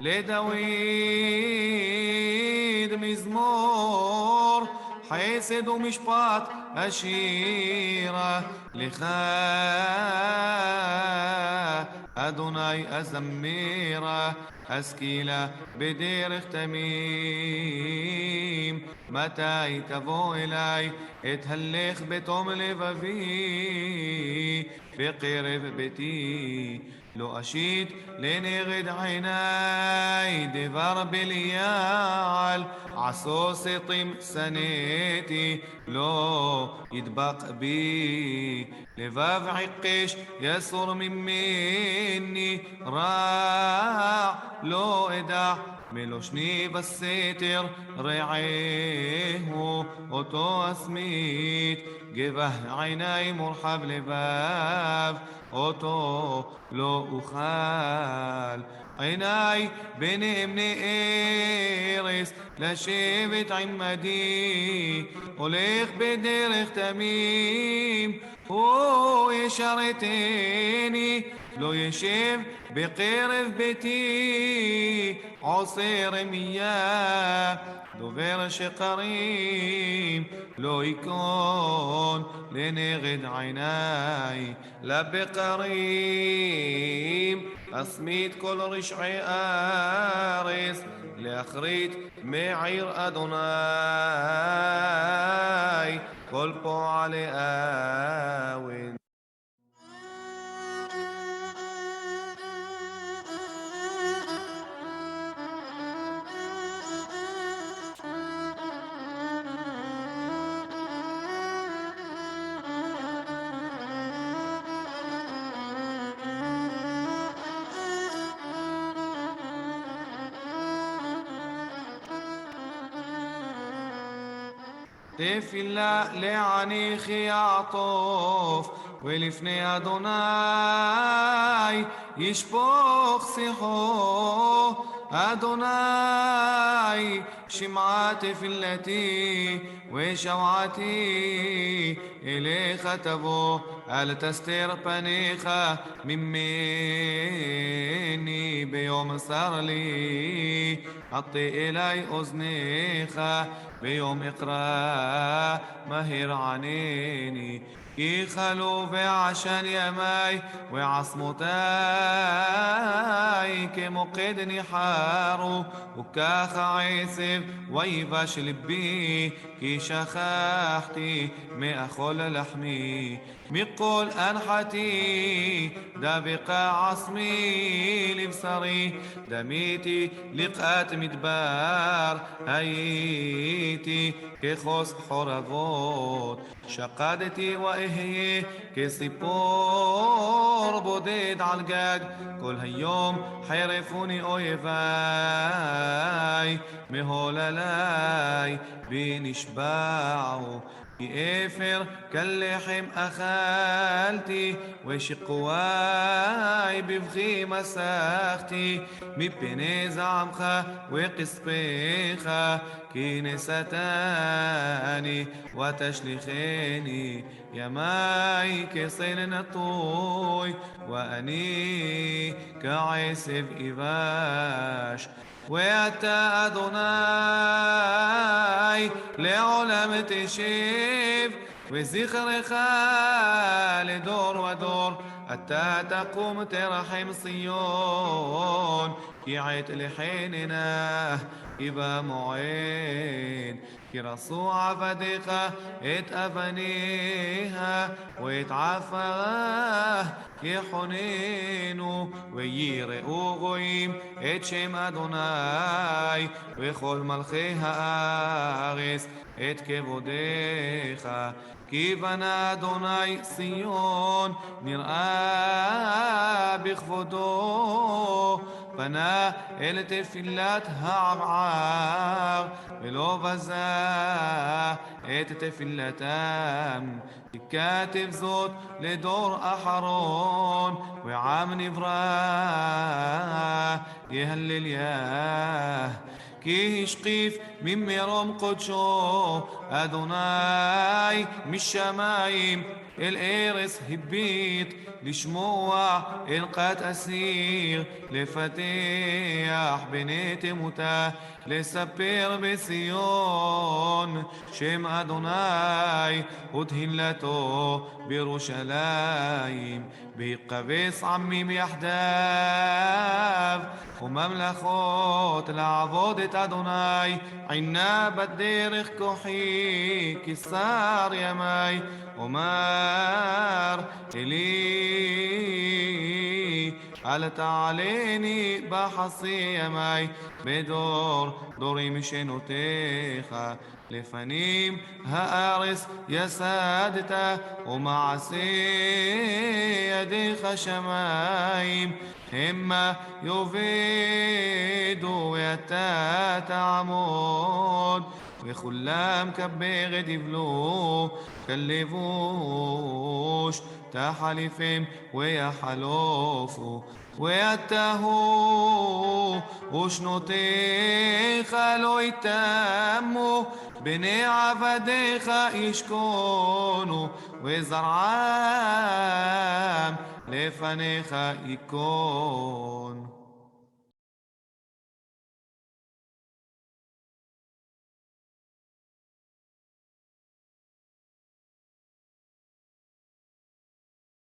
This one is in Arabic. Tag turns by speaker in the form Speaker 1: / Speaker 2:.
Speaker 1: לדוד מזמור חסד ומשפט אשירה לך אדוני אזמירה השכילה בדרך תמים מתי תבוא אליי אתהלך בתום לבבי? בקרב ביתי לא אשיט לנגד עיניי. דבר בליעל עשו סטים שנאתי. לא ידבק בי. לבב עיקש יסור ממני. רע לא אדע ميلوشني بس تر رعيه اوتو اسميت جبه عيناي مرحب لباب أوتو لو أخال عيناي بين من إيرس لشبت عمدي أوليخ بدرخ تميم هو يشرتني لو يشب بقرف بيتي עושה רמייה. דובר שקרים לא ייכון לנגד עיניי לבקרים אסמית כל רשעי ארץ להכרית מעיר אדוני כל פועלי אוון תפילה לעניך יעטוף ולפני אדוני ישפוך שיחו אדוני شمعة في التي وشوعتي إلي تبو. ألا تستر بنيخة مميني بيوم صار لي؟ حطي إلي أذنيخة بيوم إقرأ مهير عنيني. كي خلو عشان ماي وعصمتاي كمقدني حارو وكاخ عيسي ויבש ליבי כי שכחתי מאכול לחמי مقول أنحتي دابق عصمي لبصري دميتي لقات مدبار هيتي كخص حرغوت شقادتي وإهي كسيبور بوديد على الجاج كل هيوم حيرفوني أويفاي مهوللاي بنشبعو כי אפר כלחם אכלתי ושקוואי בבכי מסכתי מפני זעמך וכספך כי נשאתני ותשליכני ימי כסל נטוי ואני כעשב איבש ואתה אדוני לעולם תשב וזכרך לדור ודור אתה תקום תרחם ציון כי עת לחננה כי במועד כי רסו עבדיך את אבניה ואת עפרה יחוננו ויראו גויים את שם אדוני וכל מלכי הארץ את כבודיך כי בנה אדוני ציון נראה בכבודו פנה אל תפילת הערער ולא בזה את תפילתם כתב זאת לדור אחרון ועם נברא יהלל יה כי השקיף ממרום קודשו, אדוני משמיים אל ארץ הביט, לשמוע אל קט אסיר, לפתח בני תמותה, לספר בציון, שם אדוני ותהילתו בירושלים, ויקבץ עמים יחדיו, וממלכות לעבוד את אדוני, עינה בדרך כוחי, כשר ימי, אומר אלי, אל תעלני בחסי ימי, בדור דורים שנותיך. לפנים הארץ יסדת, ומעשי ידיך שמיים. המה יאבדו ואתה תעמוד, וכולם כבגד יבלו, כלבוש תחליפם ויחלופו. ואתה הוא, ושנותיך לא יתמו, בני עבדיך ישכונו, וזרעם לפניך ייכון.